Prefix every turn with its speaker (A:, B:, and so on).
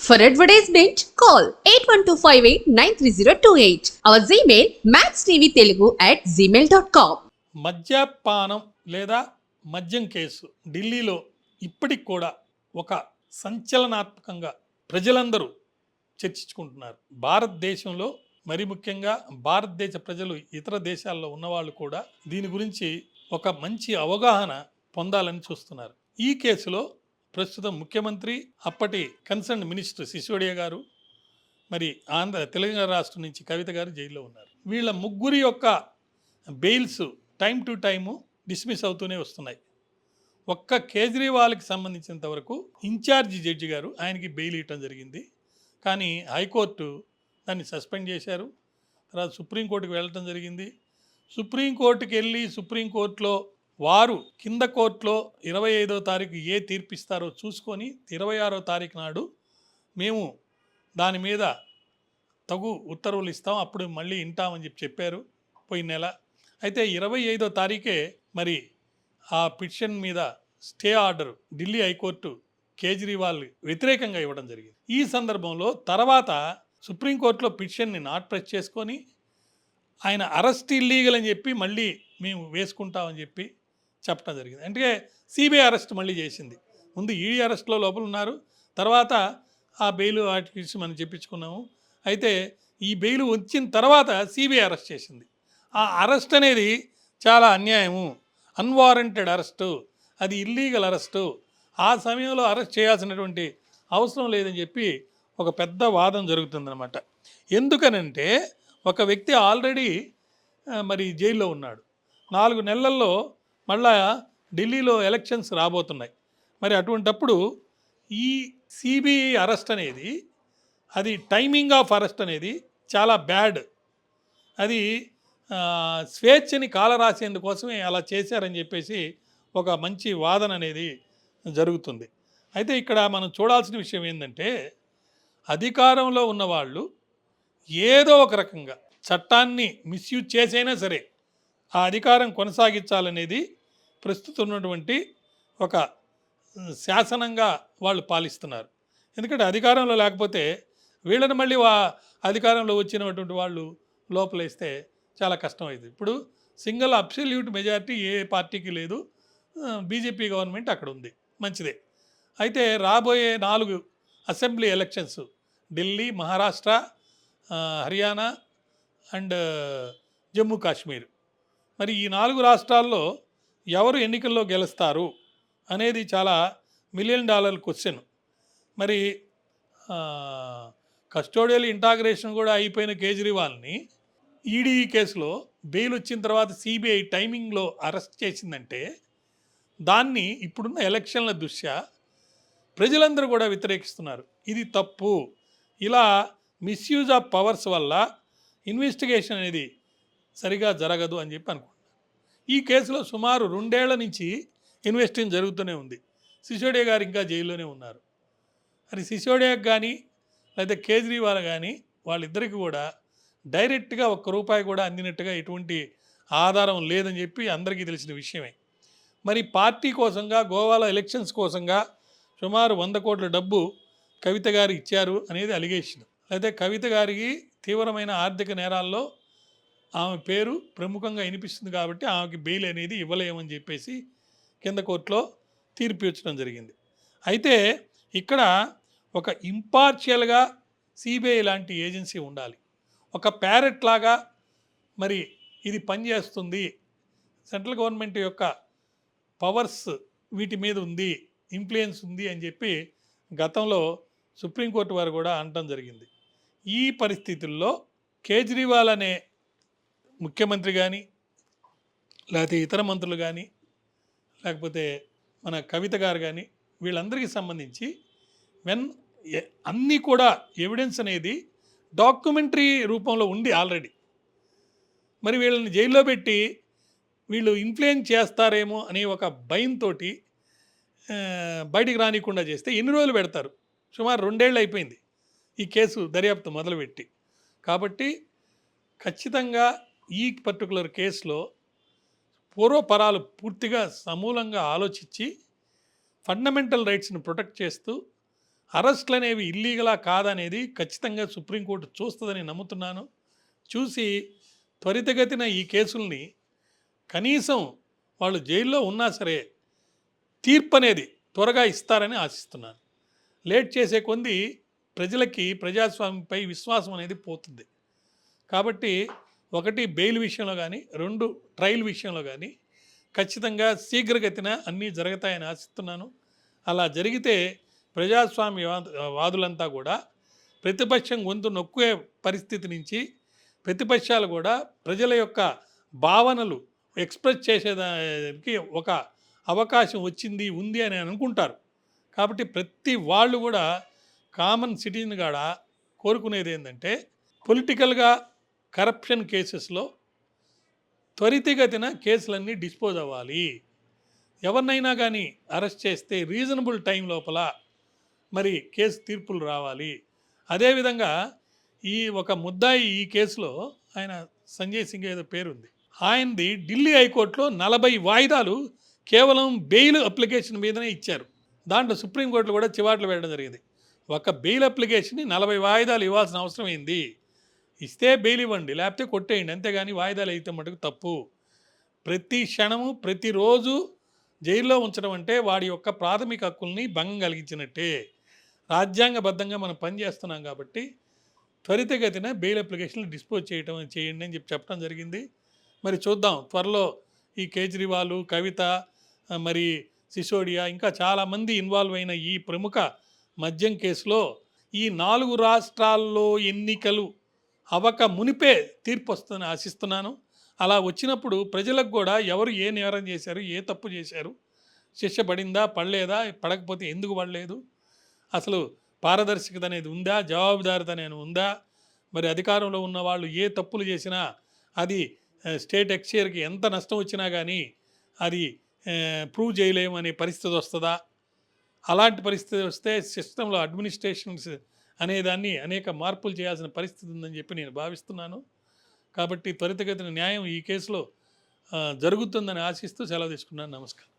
A: For advertisement, call 8125893028. Our Gmail, maxtvtelugu at gmail.com.
B: మద్యపానం లేదా మద్యం కేసు ఢిల్లీలో ఇప్పటికి కూడా ఒక సంచలనాత్మకంగా ప్రజలందరూ చర్చించుకుంటున్నారు భారతదేశంలో మరి ముఖ్యంగా భారతదేశ ప్రజలు ఇతర దేశాల్లో ఉన్నవాళ్ళు కూడా దీని గురించి ఒక మంచి అవగాహన పొందాలని చూస్తున్నారు ఈ కేసులో ప్రస్తుతం ముఖ్యమంత్రి అప్పటి కన్సర్న్ మినిస్టర్ సిసోడియా గారు మరి ఆంధ్ర తెలంగాణ రాష్ట్రం నుంచి కవిత గారు జైల్లో ఉన్నారు. వీళ్ళ ముగ్గురి యొక్క bails time to time dismiss అవుతూనే వస్తున్నాయి. ఒక్క కేజ్రీవాల్కి సంబంధించినంత వరకు ఇన్ఛార్జి జడ్జి గారు ఆయనకి బెయిల్ ఇవ్వటం జరిగింది. కానీ హైకోర్టు దాన్ని సస్పెండ్ చేశారు. తర్వాత సుప్రీంకోర్టుకి వెళ్ళటం జరిగింది. సుప్రీంకోర్టుకి వెళ్ళి సుప్రీంకోర్టులో వారు కింద కోర్టులో ఇరవై ఐదో తారీఖు ఏ తీర్పిస్తారో చూసుకొని ఇరవై ఆరో తారీఖు నాడు మేము దాని మీద తగు ఉత్తర్వులు ఇస్తాం అప్పుడు మళ్ళీ వింటామని చెప్పి చెప్పారు పోయిన నెల. అయితే ఇరవై ఐదో తారీఖే మరి ఆ పిటిషన్ మీద stay order Delhi high court Kejriwal వ్యతిరేకంగా ఇవ్వడం జరిగింది. ఈ సందర్భంలో తర్వాత సుప్రీంకోర్టులో పిటిషన్ని నాట్ ప్రెస్ చేసుకొని ఆయన అరెస్ట్ ఇల్లీగల్ అని చెప్పి మళ్ళీ మేము వేసుకుంటామని చెప్పి చెప్పడం జరిగింది. అంటే సిబిఐ అరెస్ట్ మళ్ళీ చేసింది. ముందు ఈడీ అరెస్ట్లో లోపల ఉన్నారు. తర్వాత ఆ బెయిల్ వాటికి మనం చెప్పించుకున్నాము. అయితే ఈ బెయిల్ వచ్చిన తర్వాత సిబిఐ అరెస్ట్ చేసింది. ఆ అరెస్ట్ అనేది చాలా అన్యాయము. Unwarranted arrest. అది ఇల్లీగల్ అరెస్టు. ఆ సమయంలో అరెస్ట్ చేయాల్సినటువంటి అవసరం లేదని చెప్పి ఒక పెద్ద వాదం జరుగుతుందన్నమాట. ఎందుకనంటే ఒక వ్యక్తి ఆల్రెడీ మరి జైల్లో ఉన్నాడు. నాలుగు నెలల్లో మళ్ళా ఢిల్లీలో ఎలక్షన్స్ రాబోతున్నాయి. మరి అటువంటప్పుడు ఈ సిబిఐ అరెస్ట్ అనేది అది టైమింగ్ ఆఫ్ అరెస్ట్ అనేది చాలా బ్యాడ్. అది స్వేచ్ఛని స్వేచ్ఛని కాలరాసేందుకోసమే అలా చేశారని చెప్పేసి ఒక మంచి వాదన అనేది జరుగుతుంది. అయితే ఇక్కడ మనం చూడాల్సిన విషయం ఏంటంటే అధికారంలో ఉన్నవాళ్ళు ఏదో ఒక రకంగా చట్టాన్ని మిస్యూజ్ చేసైనా సరే ఆ అధికారం కొనసాగించాలనేది ప్రస్తుతం ఉన్నటువంటి ఒక శాసనంగా వాళ్ళు పాలిస్తున్నారు. ఎందుకంటే అధికారంలో లేకపోతే వీళ్ళని మళ్ళీ వా అధికారంలో వచ్చినటువంటి వాళ్ళు లోపలేస్తే చాలా కష్టం అవుతుంది ఇప్పుడు సింగిల్ అబ్సల్యూట్ మెజారిటీ ఏ పార్టీకి లేదు. బీజేపీ గవర్నమెంట్ అక్కడ ఉంది. మంచిదే. అయితే రాబోయే నాలుగు assembly elections Delhi Maharashtra Haryana and Jammu Kashmir మరి ఈ నాలుగు రాష్ట్రాల్లో ఎవరు ఎన్నికల్లో గెలుస్తారు అనేది చాలా మిలియన్ డాలర్ క్వశ్చన్ మరి కస్టోడియల్ ఇంటాగ్రేషన్ కూడా అయిపోయిన కేజ్రీవాల్ని ఈడీ కేసులో బెయిల్ వచ్చిన తర్వాత సిబిఐ టైమింగ్లో అరెస్ట్ చేసిందంటే దాన్ని ఇప్పుడున్న ఎలక్షన్ల దృష్ట్యా ప్రజలందరూ కూడా వ్యతిరేకిస్తున్నారు. ఇది తప్పు. ఇలా మిస్యూజ్ ఆఫ్ పవర్స్ వల్ల ఇన్వెస్టిగేషన్ అనేది సరిగా జరగదు అని చెప్పి అనుకుంటున్నారు ఈ కేసులో సుమారు రెండేళ్ళ నుంచి ఇన్వెస్టింగ్ జరుగుతూనే ఉంది. సిసోడియా గారు ఇంకా జైల్లోనే ఉన్నారు. మరి సిసోడియాకి కానీ లేదా కేజ్రీవాల్ కానీ వాళ్ళిద్దరికీ కూడా డైరెక్ట్గా ఒక్క రూపాయి కూడా అందినట్టుగా ఎటువంటి ఆధారం లేదని చెప్పి అందరికీ తెలిసిన విషయమే. మరి పార్టీ కోసంగా గోవాలో ఎలక్షన్స్ కోసంగా సుమారు వంద కోట్ల డబ్బు కవిత గారు ఇచ్చారు అనేది అలిగేషన్. అయితే కవిత గారికి తీవ్రమైన ఆర్థిక నేరాల్లో ఆమె పేరు ప్రముఖంగా వినిపిస్తుంది కాబట్టి ఆమెకి బెయిల్ అనేది ఇవ్వలేమని చెప్పేసి కింద కోర్టులో తీర్పు ఇచ్చడం జరిగింది. అయితే ఇక్కడ ఒక ఇంపార్షియల్గా సిబిఐ లాంటి ఏజెన్సీ ఉండాలి. ఒక ప్యారెట్ లాగా మరి ఇది పనిచేస్తుంది. సెంట్రల్ గవర్నమెంట్ యొక్క పవర్స్ వీటి మీద ఉంది ఇన్ఫ్లుయెన్స్ ఉంది అని చెప్పి గతంలో సుప్రీంకోర్టు వారు కూడా అనటం జరిగింది. ఈ పరిస్థితుల్లో కేజ్రీవాల్ అనే ముఖ్యమంత్రి కానీ లేకపోతే ఇతర మంత్రులు కానీ లేకపోతే మన కవిత గారు కానీ వీళ్ళందరికీ సంబంధించి వెన్ అన్నీ కూడా ఎవిడెన్స్ అనేది డాక్యుమెంటరీ రూపంలో ఉంది ఆల్రెడీ. మరి వీళ్ళని జైల్లో పెట్టి వీళ్ళు ఇన్ఫ్లుయెన్స్ చేస్తారేమో అనే ఒక భయంతో బయటికి రానికుండా చేస్తే ఎన్ని రోజులు పెడతారు? సుమారు రెండేళ్ళు అయిపోయింది ఈ కేసు దర్యాప్తు మొదలుపెట్టి. కాబట్టి ఖచ్చితంగా ఈ పర్టికులర్ కేసులో పూర్వపరాలు పూర్తిగా సమూలంగా ఆలోచించి ఫండమెంటల్ రైట్స్ని ప్రొటెక్ట్ చేస్తూ అరెస్ట్లు అనేవి ఇల్లీగలా కాదనేది ఖచ్చితంగా సుప్రీంకోర్టు చూస్తుందని నమ్ముతున్నాను. చూసి త్వరితగతిన ఈ కేసుల్ని కనీసం వాళ్ళు జైల్లో ఉన్నా సరే తీర్పు అనేది త్వరగా ఇస్తారని ఆశిస్తున్నాను. లేట్ చేసే కొంది ప్రజలకి ప్రజాస్వామ్యంపై విశ్వాసం అనేది పోతుంది. కాబట్టి ఒకటి బెయిల్ విషయంలో కానీ రెండు ట్రయల్ విషయంలో కానీ ఖచ్చితంగా శీఘ్రగతిన అన్నీ జరుగుతాయని ఆశిస్తున్నాను. అలా జరిగితే ప్రజాస్వామ్య వాదులంతా కూడా ప్రతిపక్షం గొంతు నొక్కే పరిస్థితి నుంచి ప్రతిపక్షాలు కూడా ప్రజల యొక్క భావనలు ఎక్స్ప్రెస్ చేసేదానికి ఒక అవకాశం వచ్చింది ఉంది అని అనుకుంటారు. కాబట్టి ప్రతి వాళ్ళు కూడా కామన్ సిటిజన్ కాడ కోరుకునేది ఏంటంటే పొలిటికల్గా కరప్షన్ కేసెస్లో త్వరితగతిన కేసులన్నీ డిస్పోజ్ అవ్వాలి. ఎవరినైనా కానీ అరెస్ట్ చేస్తే రీజనబుల్ టైం లోపల మరి కేసు తీర్పులు రావాలి. అదేవిధంగా ఈ ఒక ముద్దాయి ఈ కేసులో ఆయన సంజయ్ సింగ్ ఏదో పేరుంది. ఆయనది ఢిల్లీ హైకోర్టులో నలభై వాయిదాలు కేవలం బెయిల్ అప్లికేషన్ మీదనే ఇచ్చారు. దాంట్లో సుప్రీంకోర్టులో కూడా చివాట్లు వేయడం జరిగింది. ఒక బెయిల్ అప్లికేషన్ని నలభై వాయిదాలు ఇవ్వాల్సిన అవసరం ఇస్తే బెయిల్ ఇవ్వండి లేకపోతే కొట్టేయండి అంతేగాని వాయిదాలు అయితే మటుకు తప్పు. ప్రతి క్షణము ప్రతిరోజు జైల్లో ఉంచడం అంటే వాడి యొక్క ప్రాథమిక హక్కుల్ని భంగం కలిగించినట్టే. రాజ్యాంగబద్ధంగా మనం పనిచేస్తున్నాం కాబట్టి త్వరితగతిన బెయిల్ అప్లికేషన్లు డిస్పోజ్ చేయటం చేయండి అని చెప్పి చెప్పడం జరిగింది. మరి చూద్దాం త్వరలో ఈ కేజ్రీవాల్ కవిత మరి సిసోడియా ఇంకా చాలామంది ఇన్వాల్వ్ అయిన ఈ ప్రముఖ మద్యం కేసులో ఈ నాలుగు రాష్ట్రాల్లో ఎన్నికలు అవక మునిపే తీర్పు వస్తుందని ఆశిస్తున్నాను. అలా వచ్చినప్పుడు ప్రజలకు కూడా ఎవరు ఏ నేరం చేశారు ఏ తప్పు చేశారు శిక్ష పడిందా పడలేదా పడకపోతే ఎందుకు పడలేదు? అసలు పారదర్శకత అనేది ఉందా జవాబుదారిత అనేది ఉందా? మరి అధికారంలో ఉన్న వాళ్ళు ఏ తప్పులు చేసినా అది స్టేట్ ఎక్స్చేర్కి ఎంత నష్టం వచ్చినా కానీ అది ప్రూవ్ చేయలేము అనే పరిస్థితి వస్తుందా? అలాంటి పరిస్థితి వస్తే సిస్టంలో అడ్మినిస్ట్రేషన్స్ అనేదాన్ని అనేక మార్పులు చేయాల్సిన పరిస్థితి ఉందని చెప్పి నేను భావిస్తున్నాను. కాబట్టి త్వరితగతిన న్యాయం ఈ కేసులో జరుగుతుందని ఆశిస్తూ సెలవు తీసుకున్నాను. నమస్కారం.